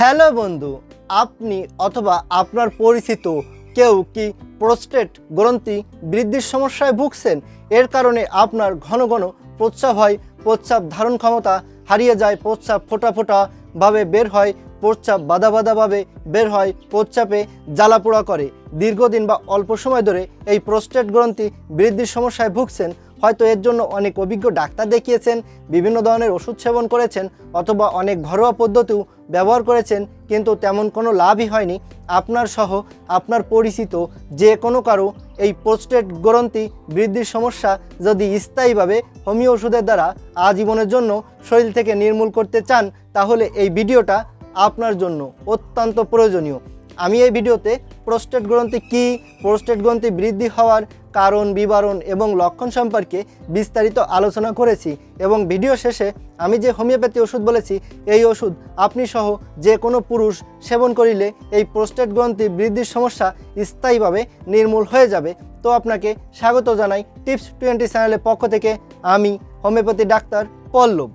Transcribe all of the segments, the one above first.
Hello বন্ধু, আপনি অথবা আপনার পরিচিত কেউ কি প্রোস্টেট গ্রন্থি বৃদ্ধির সমস্যায় ভুগছেন? এর কারণে আপনার ঘন ঘন প্রস্রাব হয়, প্রস্রাব ধারণ ক্ষমতা হারিয়ে যায়, প্রস্রাব ফোটা ফোটা ভাবে বের হয়, প্রস্রাব বাদা বাদাভাবে বের হয়, প্রস্রাবে জ্বালাপোড়া করে। দীর্ঘদিন বা অল্প সময় ধরে এই প্রোস্টেট গ্রন্থি বৃদ্ধির সমস্যায় ভুগছেন হয়তো এর জন্য অনেক অভিজ্ঞ ডাক্তার দেখিয়েছেন, বিভিন্ন ধরনের ওষুধ সেবন করেছেন অথবা অনেক ঘরোয়া পদ্ধতিও ব্যবহার করেছেন, কিন্তু তেমন কোনো লাভই হয়নি। আপনার সহ আপনার পরিচিত যে কোনো কারও এই প্রোস্টেট গ্রন্থি বৃদ্ধির সমস্যা যদি স্থায়ীভাবে হোমিও ওষুধের দ্বারা আজীবনের জন্য শরীর থেকে নির্মূল করতে চান, তাহলে এই ভিডিওটা আপনার জন্য অত্যন্ত প্রয়োজনীয়। আমি এই ভিডিওতে প্রোস্টেট গ্রন্থি কী প্রোস্টেট গ্রন্থি বৃদ্ধি হওয়ার কারণ, বিবরণ এবং লক্ষণ সম্পর্কে বিস্তারিত আলোচনা করেছি এবং ভিডিও শেষে আমি যে হোমিওপ্যাথি ওষুধ বলেছি, এই ওষুধ আপনি সহ যে কোনো পুরুষ সেবন করিলে এই প্রোস্টেট গ্রন্থি বৃদ্ধির সমস্যা স্থায়ীভাবে নির্মূল হয়ে যাবে। তো আপনাকে স্বাগত জানাই টিপস টোয়েন্টি চ্যানেলের পক্ষ থেকে আমি হোমিওপ্যাথি ডাক্তার পল্লব।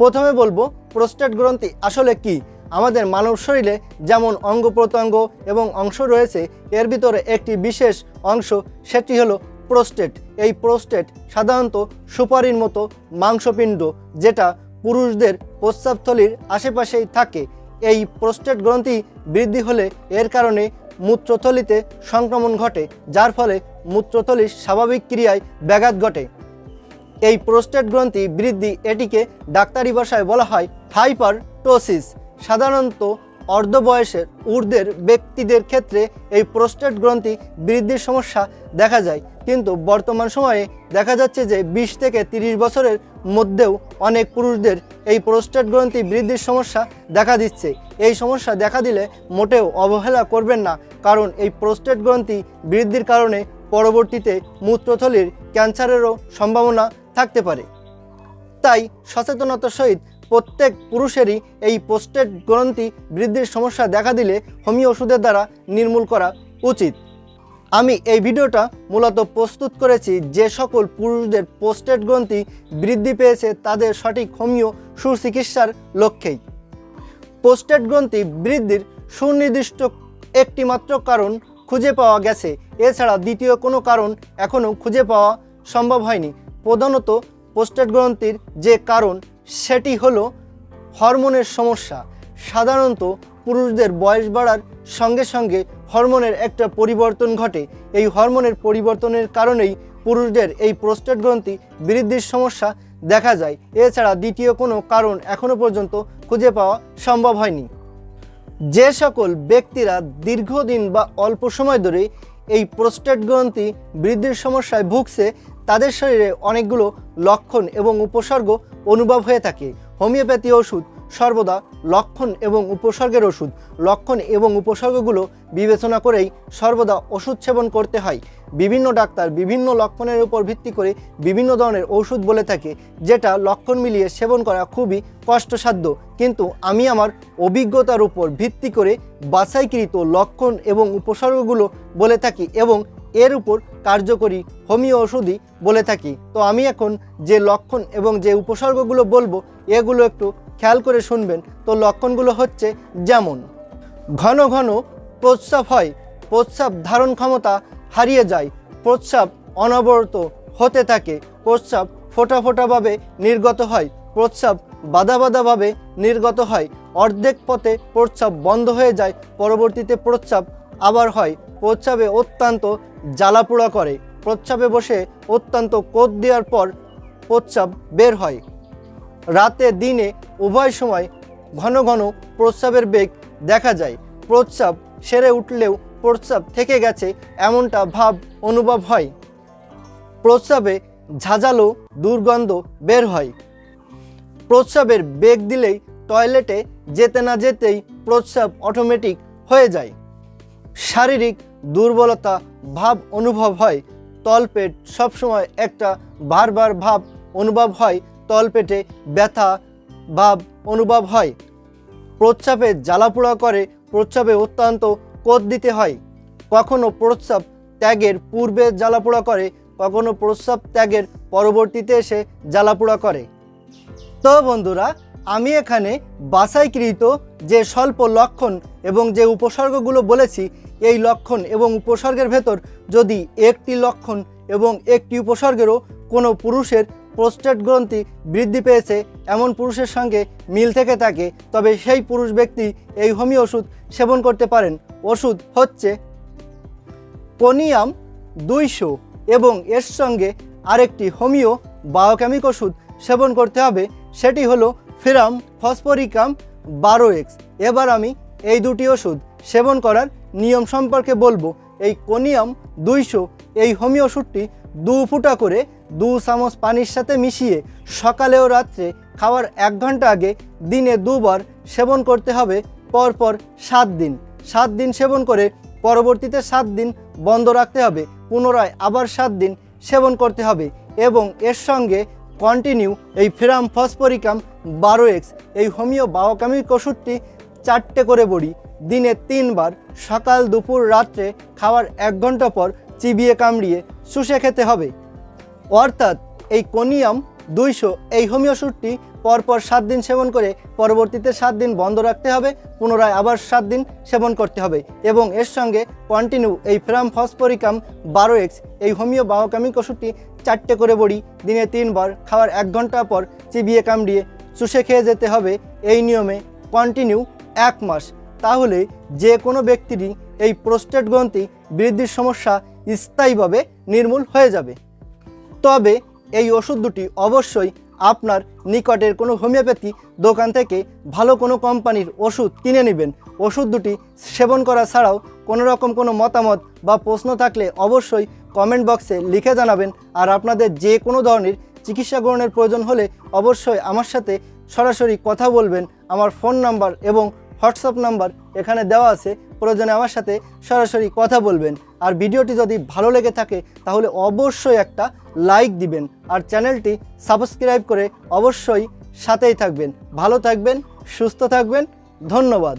প্রথমে বলব প্রোস্টেট গ্রন্থি আসলে কি? আমাদের মানব শরীরে যেমন অঙ্গ প্রত্যঙ্গ এবং অংশ রয়েছে, এর ভিতরে একটি বিশেষ অংশ সেটি হলো প্রোস্টেট এই প্রোস্টেট সাধারণত সুপারির মতো মাংসপিণ্ড যেটা পুরুষদের প্রস্রাবথলির আশেপাশেই থাকে। এই প্রোস্টেট গ্রন্থি বৃদ্ধি হলে এর কারণে মূত্রথলিতে সংক্রমণ ঘটে, যার ফলে মূত্রথলির স্বাভাবিক ক্রিয়ায় ব্যাঘাত ঘটে। এই প্রোস্টেট গ্রন্থি বৃদ্ধি এটিকে ডাক্তারি ভাষায় বলা হয় হাইপারটোসিস সাধারণত অর্ধ বয়সের ঊর্ধ্বের ব্যক্তিদের ক্ষেত্রে এই প্রোস্টেট গ্রন্থি বৃদ্ধির সমস্যা দেখা যায়। কিন্তু বর্তমান সময়ে দেখা যাচ্ছে যে বিশ থেকে তিরিশ বছরের মধ্যেও অনেক পুরুষদের এই প্রোস্টেট গ্রন্থি বৃদ্ধির সমস্যা দেখা দিচ্ছে। এই সমস্যা দেখা দিলে মোটেও অবহেলা করবেন না, কারণ এই প্রোস্টেট গ্রন্থি বৃদ্ধির কারণে পরবর্তীতে মূত্রথলির ক্যান্সারেরও সম্ভাবনা থাকতে পারে। তাই সচেতনতার সহিত প্রত্যেক পুরুষেরই এই পোস্টেট গ্রন্থি বৃদ্ধির সমস্যা দেখা দিলে হোমিও ওষুধের দ্বারা নির্মূল করা উচিত। আমি এই ভিডিওটা মূলত প্রস্তুত করেছি যে সকল পুরুষদের পোস্টেট গ্রন্থি বৃদ্ধি পেয়েছে তাদের সঠিক হোমিও সুচিকিৎসার লক্ষ্যেই। পোস্টেট গ্রন্থি বৃদ্ধির সুনির্দিষ্ট একটি মাত্র কারণ খুঁজে পাওয়া গেছে। এছাড়া দ্বিতীয় কোনো কারণ এখনও খুঁজে পাওয়া সম্ভব হয়নি। প্রধানত পোস্টেট গ্রন্থির যে কারণ সেটি হলো হরমোনের সমস্যা। সাধারণত পুরুষদের বয়স বাড়ার সঙ্গে সঙ্গে হরমোনের একটা পরিবর্তন ঘটে। এই হরমোনের পরিবর্তনের কারণেই পুরুষদের এই প্রোস্টেট গ্রন্থি বৃদ্ধির সমস্যা দেখা যায়। এছাড়া দ্বিতীয় কোনো কারণ এখনও পর্যন্ত খুঁজে পাওয়া সম্ভব হয়নি। যে সকল ব্যক্তিরা দীর্ঘদিন বা অল্প সময় ধরে এই প্রোস্টেট গ্রন্থি বৃদ্ধির সমস্যায় ভুগছে তাদের শরীরে অনেকগুলো লক্ষণ এবং উপসর্গ অনুভব হয়ে থাকে। হোমিওপ্যাথি ওষুধ সর্বদা লক্ষণ এবং উপসর্গের ওষুধ। লক্ষণ এবং উপসর্গগুলো বিবেচনা করেই সর্বদা ওষুধ সেবন করতে হয়। বিভিন্ন ডাক্তার বিভিন্ন লক্ষণের উপর ভিত্তি করে বিভিন্ন ধরনের ওষুধ বলে থাকে, যেটা লক্ষণ মিলিয়ে সেবন করা খুবই কষ্টসাধ্য। কিন্তু আমি আমার অভিজ্ঞতার উপর ভিত্তি করে বাছাইকৃত লক্ষণ এবং উপসর্গগুলো বলে থাকি এবং এর উপর কার্যকরী হোমিও ওষুধই বলে থাকি। তো আমি এখন যে লক্ষণ এবং যে উপসর্গগুলো বলব, এগুলো একটু খেয়াল করে শুনবেন। তো লক্ষণগুলো হচ্ছে যেমন, ঘন ঘন প্রস্রাব হয়, প্রস্রাব ধারণ ক্ষমতা হারিয়ে যায়, প্রস্রাব অনবরত হতে থাকে, প্রস্রাব ফোটা ফোটাভাবে নির্গত হয়, প্রস্রাব বাধা বাধাভাবে নির্গত হয়, অর্ধেক পথে প্রস্রাব বন্ধ হয়ে যায়, পরবর্তীতে প্রস্রাব আবার হয় প্রস্রাবে অত্যন্ত জ্বালাপোড়া করে। প্রস্রাবে বসে অত্যন্ত কোদ দেওয়ার পর প্রস্রাব বের হয়। রাতে দিনে উভয় সময় ঘন ঘন প্রস্রাবের বেগ দেখা যায়। প্রস্রাব সেরে উঠলেও প্রস্রাব থেকে গেছে এমনটা ভাব অনুভব হয়। প্রস্রাবে ঝাঁঝালো দুর্গন্ধ বের হয়। প্রস্রাবের বেগ দিলেই টয়লেটে যেতে না যেতেই প্রস্রাব অটোমেটিক হয়ে যায়। শারীরিক দুর্বলতা, ভাব অনুভব হয়, তলপেট সবসময় একটা বারবার ভাব অনুভব হয়, তলপেটে ব্যথা, ভাব অনুভব হয়। প্রস্রাবে জ্বালাপোড়া করে, প্রস্রাবে অত্যন্ত কোদ দিতে হয়। কখনো প্রস্রাব ত্যাগের পূর্বে জ্বালাপোড়া করে, কখনো প্রস্রাব ত্যাগের পরবর্তীতে এসে জ্বালাপোড়া করে। তো বন্ধুরা আমি এখানে বাছাইকৃত যে স্বল্প লক্ষণ এবং যে উপসর্গগুলো বলেছি, এই লক্ষণ এবং উপসর্গের ভেতর যদি একটি লক্ষণ এবং একটি উপসর্গেরও কোনো পুরুষের প্রোস্টেট গ্রন্থি বৃদ্ধি পেয়েছে, এমন পুরুষের সঙ্গে মিল থেকে থাকে, তবে সেই পুরুষ ব্যক্তি এই হোমিও ওষুধ সেবন করতে পারেন। ওষুধ হচ্ছে কোনিয়াম দুইশো এবং এর সঙ্গে আরেকটি হোমিও বায়োকেমিক ওষুধ সেবন করতে হবে, সেটি হলো ফেরাম, ফসফরিকাম বারো এক্স এবার আমি এই দুটি ওষুধ সেবন করার নিয়ম সম্পর্কে বলব। এই কোনিয়াম দুইশো, এই হোমিও ওষুধটি দু ফুটা করে দু চামচ পানির সাথে মিশিয়ে সকালে ও রাত্রে খাওয়ার এক ঘণ্টা আগে দিনে দুবার সেবন করতে হবে, পরপর সাত দিন। সাত দিন সেবন করে পরবর্তীতে সাত দিন বন্ধ রাখতে হবে, পুনরায় আবার সাত দিন সেবন করতে হবে এবং এর সঙ্গে কন্টিনিউ এই ফেরাম ফসফরিকাম বারো এক্স এই হোমিও বায়োকেমিক ওষুধটি চারটে করে বড়ি, দিনে তিনবার, সকাল, দুপুর, রাত্রে, খাওয়ার এক ঘণ্টা পর চিবিয়ে কামড়িয়ে শুষে খেতে হবে। অর্থাৎ এই কোনিয়াম দুইশো। এই হোমিও ওষুধটি পরপর সাত দিন সেবন করে পরবর্তীতে সাত দিন বন্ধ রাখতে হবে, পুনরায় আবার সাত দিন সেবন করতে হবে এবং এর সঙ্গে কন্টিনিউ এই ফ্রাম ফসফরিকাম বারো এক্স এই হোমিও বায়োকেমিক ওষুধটি চারটে করে বড়ি, দিনে তিনবার, খাওয়ার এক ঘণ্টা পর চিবিয়ে কামড়িয়ে চুষে খেয়ে যেতে হবে, এই নিয়মে কন্টিনিউ এক মাস। তাহলে যে কোনো ব্যক্তিরই এই প্রোস্টেট গ্রন্থি বৃদ্ধির সমস্যা স্থায়ীভাবে নির্মূল হয়ে যাবে। তবে এই ওষুধ দুটি অবশ্যই আপনার নিকটের কোনো হোমিওপ্যাথি দোকান থেকে ভালো কোনো কোম্পানির ওষুধ কিনে নেবেন। ওষুধ দুটি সেবন করা ছাড়াও কোনো রকম কোনো মতামত বা প্রশ্ন থাকলে অবশ্যই কমেন্ট বক্সে লিখে জানাবেন আর আপনাদের যে কোনো ধরনের চিকিৎসা গ্রহণের প্রয়োজন হলে অবশ্যই আমার সাথে সরাসরি কথা বলবেন। আমার ফোন নাম্বার এবং হোয়াটসঅ্যাপ নাম্বার এখানে দেওয়া আছে। প্রয়োজনে আমার সাথে সরাসরি কথা বলবেন। আর ভিডিওটি যদি ভালো লেগে থাকে, তাহলে অবশ্যই একটা লাইক দিবেন। আর চ্যানেলটি সাবস্ক্রাইব করে অবশ্যই সাথেই থাকবেন। ভালো থাকবেন, সুস্থ থাকবেন। ধন্যবাদ।